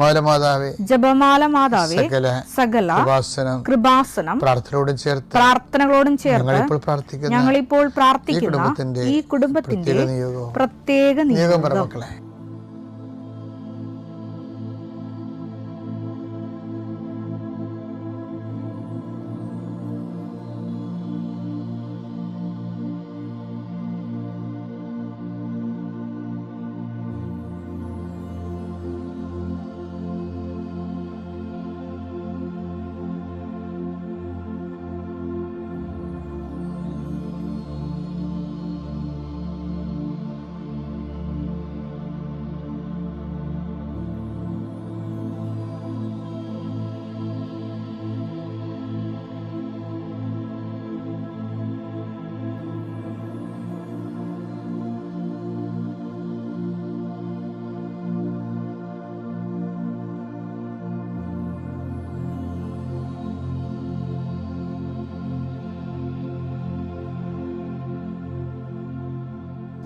പരിശുദ്ധ അമ്മേ ജപമാല മാതാവേ ജപമാല സകല സകല കൃപാസനം പ്രാർത്ഥനയോടും ചേർത്ത് പ്രാർത്ഥനകളോടും ചേർത്ത് ഞങ്ങളിപ്പോൾ പ്രാർത്ഥിക്കുന്ന ഞങ്ങളിപ്പോൾ പ്രാർത്ഥിക്കുന്ന ഈ കുടുംബത്തിന്റെ പ്രത്യേക നിയോഗം പ്രത്യേക നിയോഗം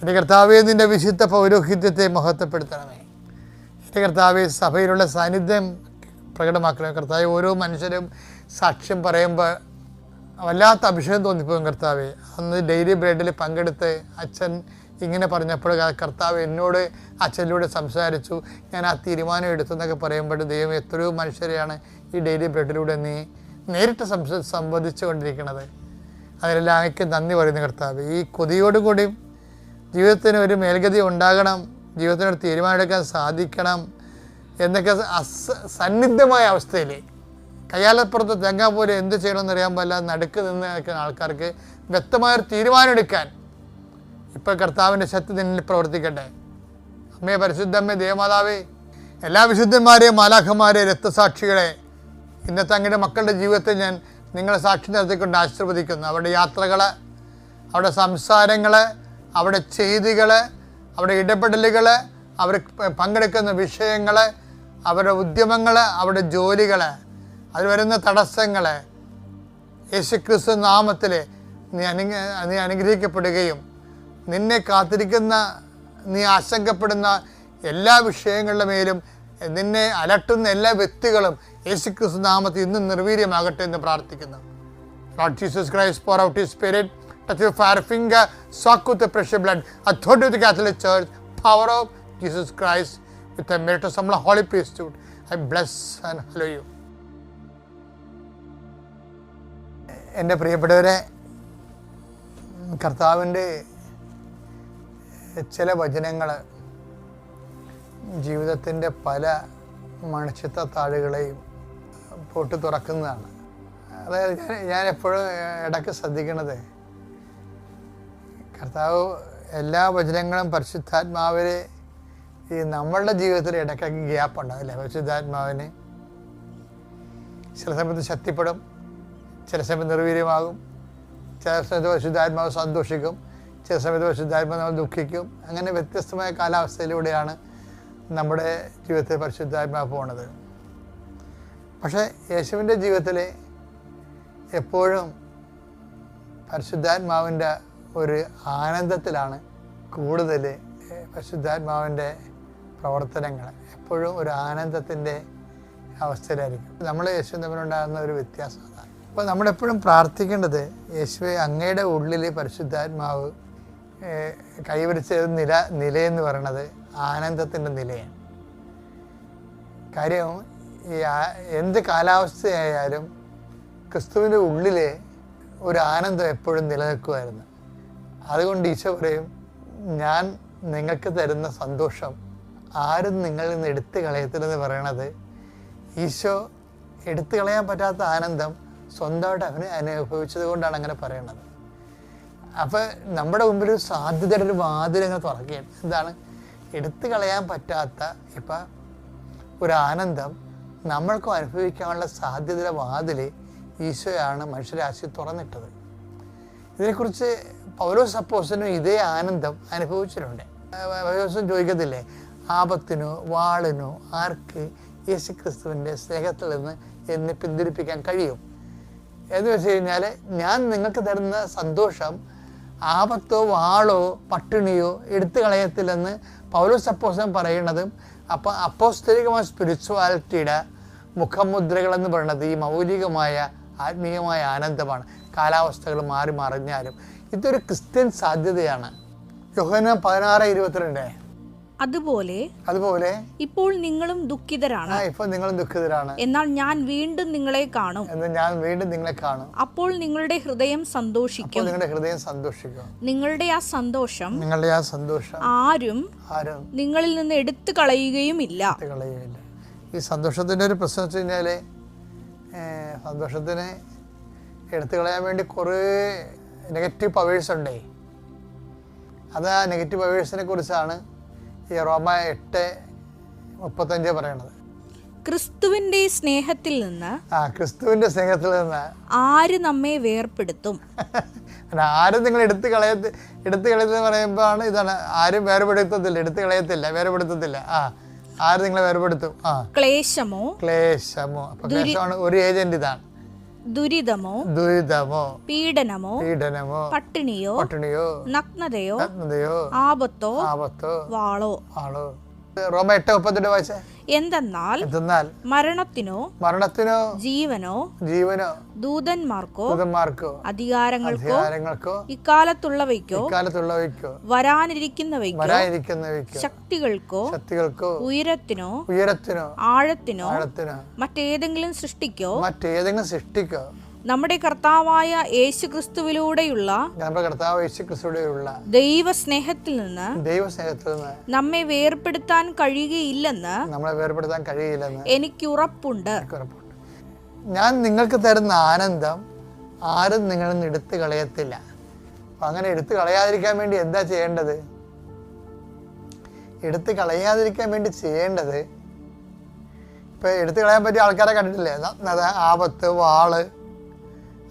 എന്റെ കർത്താവെ നിന്റെ വിശുദ്ധ പൗരോഹിത്യത്തെ മഹത്വപ്പെടുത്തണമേ. എന്റെ കർത്താവെ സഭയിലുള്ള സാന്നിധ്യം പ്രകടമാക്കണമേ. കർത്താവ് ഓരോ മനുഷ്യരും സാക്ഷ്യം പറയുമ്പോൾ വല്ലാത്ത അഭിഷേകം തോന്നിപ്പോകും കർത്താവെ. അന്ന് ഡെയിലി ബ്രെഡിൽ പങ്കെടുത്ത് അച്ഛൻ ഇങ്ങനെ പറഞ്ഞപ്പോൾ കർത്താവ് എന്നോട് അച്ഛനിലൂടെ സംസാരിച്ചു. ഞാൻ ആ തീരുമാനം എടുത്തു എന്നൊക്കെ പറയുമ്പോൾ ദൈവം എത്രയോ മനുഷ്യരെയാണ് ഈ ഡെയിലി ബ്രെഡിലൂടെ നീ നേരിട്ട് സംസ സംവദിച്ചു കൊണ്ടിരിക്കുന്നത് അതിലെല്ലാം അങ്ങക്ക് നന്ദി പറയുന്നു കർത്താവ്. ഈ കൊതിയോടുകൂടി ജീവിതത്തിന് ഒരു മേൽഗതി ഉണ്ടാകണം ജീവിതത്തിനൊരു തീരുമാനമെടുക്കാൻ സാധിക്കണം എന്നൊക്കെ അസ സന്നിഗ്ധമായ അവസ്ഥയിൽ കയ്യാലപ്പുറത്ത് തെങ്ങാൻ പോലെ എന്ത് ചെയ്യണമെന്ന് അറിയാൻ പാടില്ല നടുക്ക് നിന്ന് നിൽക്കുന്ന ആൾക്കാർക്ക് വ്യക്തമായൊരു തീരുമാനമെടുക്കാൻ ഇപ്പോൾ കർത്താവിന്റെ ശക്തി നിന്നിൽ പ്രവർത്തിക്കട്ടെ. അമ്മേ പരിശുദ്ധമ്മേ ദേവമാതാവേ എല്ലാ വിശുദ്ധന്മാരെയും മാലാഖന്മാരെ രക്തസാക്ഷികളെ ഇന്നത്തെ അങ്ങയുടെ മക്കളുടെ ജീവിതത്തെ ഞാൻ നിങ്ങളെ സാക്ഷി നിർത്തിക്കൊണ്ട് ആശീർവദിക്കുന്നു. അവരുടെ യാത്രകൾ അവരുടെ സംസാരങ്ങൾ അവരുടെ ചെയ്തികൾ അവിടെ ഇടപെടലുകൾ അവർ പങ്കെടുക്കുന്ന വിഷയങ്ങൾ അവരുടെ ഉദ്യമങ്ങൾ അവരുടെ ജോലികൾ അതിൽ വരുന്ന തടസ്സങ്ങൾ യേശുക്രിസ്തു നാമത്തിൽ നീ അനു നീ അനുഗ്രഹിക്കപ്പെടുകയും നിന്നെ കാത്തിരിക്കുന്ന നീ ആശങ്കപ്പെടുന്ന എല്ലാ വിഷയങ്ങളുടെ മേലും നിന്നെ അലട്ടുന്ന എല്ലാ വ്യക്തികളും യേശുക്രിസ്തു നാമത്തിൽ ഇന്നും നിർവീര്യമാകട്ടെ എന്ന് പ്രാർത്ഥിക്കുന്നു. Lord Jesus Christ pour out his Spirit, touch your fire finger, soak with the precious blood, authority of the Catholic Church, power of Jesus Christ, with the merit of some holy priesthood. I bless and hallow you. എന്റെ പ്രിയപ്പെട്ടവരെ കർത്താവിന്റെ ചില വചനങ്ങൾ ജീവിതത്തിന്റെ പല മണിച്ചിത്ത താഴുകളെയും പൊട്ടി തുറക്കുന്നതാണ് അതായത് ഞാൻ എപ്പോഴും ഇടയ്ക്ക് ശ്രദ്ധിക്കണത് കർത്താവ് എല്ലാ വചനങ്ങളും പരിശുദ്ധാത്മാവിനെ ഈ നമ്മളുടെ ജീവിതത്തിൽ ഇടയ്ക്കൊക്കെ ഗ്യാപ്പ് ഉണ്ടാവില്ലേ? പരിശുദ്ധാത്മാവിന് ചില സമയത്ത് ശക്തിപ്പെടും ചില സമയത്ത് നിർവീര്യമാകും ചില സമയത്ത് പരിശുദ്ധാത്മാവ് സന്തോഷിക്കും ചില സമയത്ത് പരിശുദ്ധാത്മാവ് നമ്മൾ ദുഃഖിക്കും. അങ്ങനെ വ്യത്യസ്തമായ കാലാവസ്ഥയിലൂടെയാണ് നമ്മുടെ ജീവിതത്തിൽ പരിശുദ്ധാത്മാവ് പോണത്. പക്ഷേ യേശുവിന്റെ ജീവിതത്തിൽ എപ്പോഴും പരിശുദ്ധാത്മാവിന്റെ ഒരു ആനന്ദത്തിലാണ് കൂടുതൽ പരിശുദ്ധാത്മാവിന്റെ പ്രവർത്തനങ്ങൾ എപ്പോഴും ഒരു ആനന്ദത്തിന്റെ അവസ്ഥയിലായിരിക്കും. നമ്മൾ യേശു തമ്മിലുണ്ടാകുന്ന ഒരു വ്യത്യാസം അതാണ്. അപ്പോൾ നമ്മളെപ്പോഴും പ്രാർത്ഥിക്കേണ്ടത് യേശുവെ അങ്ങയുടെ ഉള്ളിൽ പരിശുദ്ധാത്മാവ് കൈവരിച്ച നില നിലയെന്ന് പറയണത് ആനന്ദത്തിന്റെ നിലയാണ്. കാര്യം ഈ എന്ത് കാലാവസ്ഥയായാലും ക്രിസ്തുവിന്റെ ഉള്ളിൽ ഒരു ആനന്ദം എപ്പോഴും നിലനിൽക്കുമായിരുന്നു. അതുകൊണ്ട് ഈശോ പറയും ഞാൻ നിങ്ങൾക്ക് തരുന്ന സന്തോഷം ആരും നിങ്ങളിൽ നിന്ന് എടുത്തു കളയത്തില്ലെന്ന് പറയണത് ഈശോ എടുത്തു കളയാൻ പറ്റാത്ത ആനന്ദം സ്വന്തമായിട്ട് അവന് അനുഭവിച്ചത് കൊണ്ടാണ് അങ്ങനെ പറയണത്. അപ്പോൾ നമ്മുടെ മുമ്പിൽ ഒരു സാധ്യതയുടെ ഒരു വാതിലങ്ങ് തുറക്കുകയാണ്. എന്താണ്? എടുത്തു കളയാൻ പറ്റാത്ത ഇപ്പം ഒരു ആനന്ദം നമ്മൾക്കും അനുഭവിക്കാനുള്ള സാധ്യതയുടെ വാതിൽ ഈശോയാണ് മനുഷ്യരാശി തുറന്നിട്ടത്. ഇതിനെക്കുറിച്ച് പൗലോസ് അപ്പോസനും ഇതേ ആനന്ദം അനുഭവിച്ചിട്ടുണ്ട്. പൗലോസും ചോദിക്കത്തില്ലേ? ആപത്തിനോ വാളിനോ ആർക്ക് യേശു ക്രിസ്തുവിന്റെ സ്നേഹത്തിൽ നിന്ന് എന്നെ പിന്തിരിപ്പിക്കാൻ കഴിയും? എന്ന് വെച്ച് കഴിഞ്ഞാൽ ഞാൻ നിങ്ങൾക്ക് തരുന്ന സന്തോഷം ആപത്തോ വാളോ പട്ടിണിയോ എടുത്തു കളയത്തില്ലെന്ന് പൗലോസ് അപ്പോസൻ പറയുന്നതും അപ്പം അപ്പോസ്തരികമായ സ്പിരിച്വാലിറ്റിയുടെ മുഖമുദ്രകളെന്ന് പറയുന്നത് ഈ മൗലികമായ ആത്മീയമായ ആനന്ദമാണ്. കാലാവസ്ഥകൾ മാറി മറിഞ്ഞാലും ഇതൊരു ക്രിസ്ത്യൻ സാധ്യതയാണ്. യോഹന പതിനാറ് ഇരുപത്തിരണ്ട്. അതുപോലെ അതുപോലെ ഇപ്പോൾ നിങ്ങളും ദുഃഖിതരാണ്. ആ ഇപ്പോൾ നിങ്ങളും ദുഃഖിതരാണ്. എന്നാൽ ഞാൻ വീണ്ടും നിങ്ങളെ കാണും. എന്നാൽ ഞാൻ വീണ്ടും നിങ്ങളെ കാണും. അപ്പോൾ നിങ്ങളുടെ ഹൃദയം സന്തോഷിക്കും. നിങ്ങളുടെ ഹൃദയം സന്തോഷിക്കും. നിങ്ങളുടെ ആ സന്തോഷം നിങ്ങളുടെ ആ സന്തോഷം ആരും ആരും നിങ്ങളിൽ നിന്ന് എടുത്തു കളയുകയും ഇല്ല കളയുകയില്ല. ഈ സന്തോഷത്തിന്റെ ഒരു പ്രശ്നം വെച്ച് കഴിഞ്ഞാൽ സന്തോഷത്തിന് എടുത്തു കളയാൻ വേണ്ടി കുറേ നെഗറ്റീവ് പവേഴ്സ് ഉണ്ടേ. അത് ആ നെഗറ്റീവ് പവേഴ്സിനെ കുറിച്ചാണ് ഈ റോമ എട്ട് മുപ്പത്തഞ്ച് പറയണത്. ക്രിസ്തുവിന്റെ സ്നേഹത്തിൽ നിന്ന് ആ ക്രിസ്തുവിന്റെ സ്നേഹത്തിൽ നിന്ന്. ആര് നമ്മെ വേർപ്പെടുത്തും? അല്ല, ആരും നിങ്ങൾ എടുത്തു കളയത്ത് എടുത്തു കളയത്തെന്ന് പറയുമ്പോഴാണ് ഇതാണ് ആരും വേർപെടുത്തത്തില്ല എടുത്തു കളയത്തില്ല വേർപെടുത്തത്തില്ല. ആ ആര് നിങ്ങളെ വേർപെടുത്തും? ആ. ക്ലേശമോ? ക്ലേശമോ. അപ്പൊ ക്ലേശമാണ് ഒരു ഏജന്റ് ഇതാണ്. ദുരിതമോ? ദുരിതമോ? പീഡനമോ? പീഡനമോ? പട്ടിണിയോ? പട്ടിണിയോ? നഗ്നതയോ? നഗ്നതയോ? ആപത്തോ? ആപത്തോ? വാളോ? ആളോ റോമ എട്ട് മുപ്പത്തെട്ട് വായിച്ചേ? എന്തെന്നാൽ എന്തെന്നാൽ മരണത്തിനോ മരണത്തിനോ ജീവനോ ജീവനോ ദൂതന്മാർക്കോ ദൂതന്മാർക്കോ അധികാരങ്ങൾക്കോ അധികാരങ്ങൾക്കോ ഇക്കാലത്തുള്ളവയ്ക്കോ ഇക്കാലത്തുള്ളവയ്ക്കോ വരാനിരിക്കുന്നവയ്ക്കോ വരാനിരിക്കുന്നവയ്ക്കോ ശക്തികൾക്കോ ശക്തികൾക്കോ ഉയരത്തിനോ ഉയരത്തിനോ ആഴത്തിനോ ആഴത്തിനോ മറ്റേതെങ്കിലും സൃഷ്ടിക്കോ മറ്റേതെങ്കിലും സൃഷ്ടിക്കോ നമ്മുടെ കർത്താവായ യേശുക്രിസ്തുവിലൂടെയുള്ള നമ്മുടെ കർത്താവ് യേശു നിന്ന് ദൈവസ്നേഹത്തിൽ നിന്ന് ദൈവസ്നേഹത്തിൽ നിന്ന് നമ്മെ വേർപെടുത്താൻ കഴിയുകയില്ലെന്ന് നമ്മളെ വേർപെടുത്താൻ കഴിയില്ലെന്ന് എനിക്ക് ഉറപ്പുണ്ട് ഞാൻ നിങ്ങൾക്ക് തരുന്ന ആനന്ദം ആരും നിങ്ങളിൽ നിന്ന് എടുത്തു കളയത്തില്ല. അങ്ങനെ എടുത്തു കളയാതിരിക്കാൻ വേണ്ടി എന്താ ചെയ്യേണ്ടത്? എടുത്തു കളയാതിരിക്കാൻ വേണ്ടി ചെയ്യേണ്ടത്? ഇപ്പം എടുത്തു കളയാൻ പറ്റിയ ആൾക്കാരെ കണ്ടിട്ടില്ലേ? ആപത്ത് വാൾ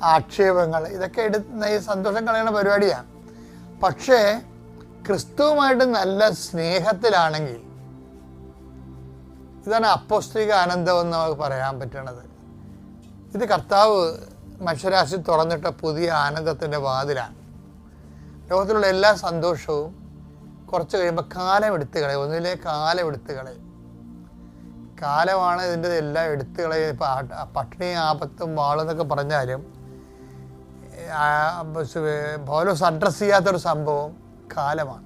ആക്ഷേപങ്ങൾ ഇതൊക്കെ എടുത്ത് ഈ സന്തോഷം കളയുന്ന പരിപാടിയാണ്. പക്ഷേ ക്രിസ്തുവുമായിട്ട് നല്ല സ്നേഹത്തിലാണെങ്കിൽ ഇതാണ് അപ്പോസ്ത്രിക ആനന്ദം എന്ന് നമുക്ക് പറയാൻ പറ്റണത്. ഇത് കർത്താവ് മനുഷ്യരാശി തുറന്നിട്ട പുതിയ ആനന്ദത്തിന്റെ വാതിലാണ്. ലോകത്തിലുള്ള എല്ലാ സന്തോഷവും കുറച്ച് കഴിയുമ്പോൾ കാലം എടുത്തു കളയും. ഒന്നിലെ കാലം എടുത്തു കളയും. കാലമാണ് ഇതിന്റെ എല്ലാം എടുത്തു കളയും. ഇപ്പം പട്ടിണി ആപത്തും വാളെന്നൊക്കെ പറഞ്ഞാലും പൗലോസ് അഡ്രസ്സ് ചെയ്യാത്തൊരു സംഭവം കാലമാണ്.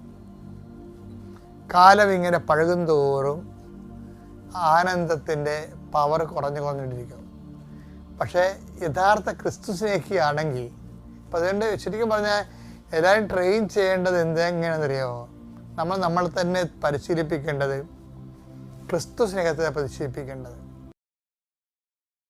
കാലം ഇങ്ങനെ പഴകും തോറും ആനന്ദത്തിന്റെ പവർ കുറഞ്ഞു കുറഞ്ഞുകൊണ്ടിരിക്കും പക്ഷേ യഥാർത്ഥ ക്രിസ്തു സ്നേഹിയാണെങ്കിൽ അപ്പം അതുകൊണ്ട് ശരിക്കും പറഞ്ഞാൽ എല്ലാവരും ട്രെയിൻ ചെയ്യേണ്ടത് എന്തെങ്ങനെയാണെന്നറിയാമോ നമ്മൾ നമ്മൾ തന്നെ പരിശീലിപ്പിക്കേണ്ടത് ക്രിസ്തു സ്നേഹത്തെ പരിശീലിപ്പിക്കേണ്ടത്.